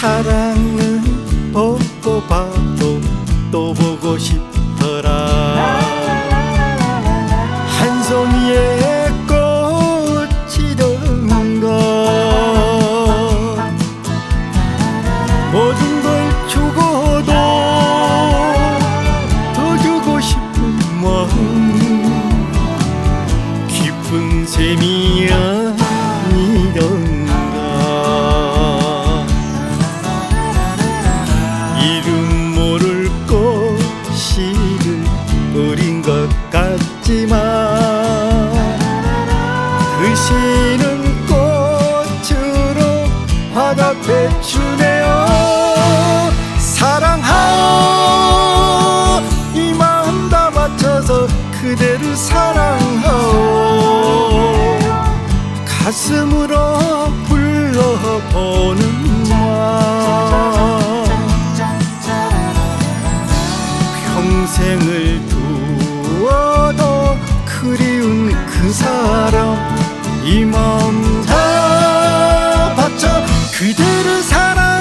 사랑은 보고 봐도 또 보고 싶더라. 한 송이의 꽃이던 것. 모든 걸 주고도 더 주고 싶은 마음. 깊은 셈이 같지만 그 씨는 꽃으로 화답해 주네요. 사랑하오. 이 마음 다 바쳐서 그대를 사랑하오. 가슴으로 불러보는 말 평생을 그리운 그 사람 이 마음 다 바쳐 그대를 사랑하.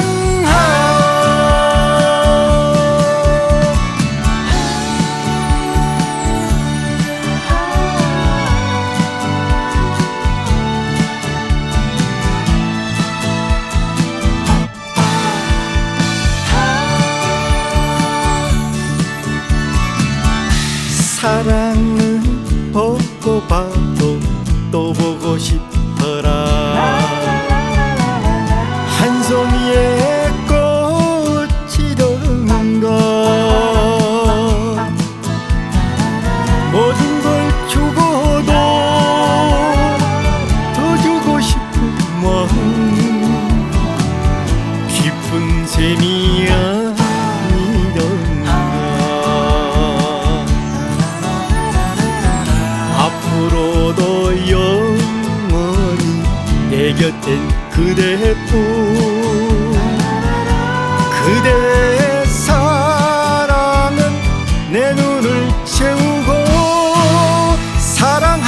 사랑은 보고 봐도 또 보고 싶더라 곁엔 그대뿐. 그대의 사랑은 내 눈을 채우고 사랑하오.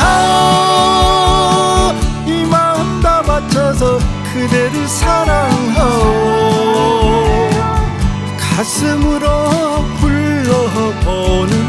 이 마음 다 바쳐서 그대를 사랑하오. 가슴으로 불러보는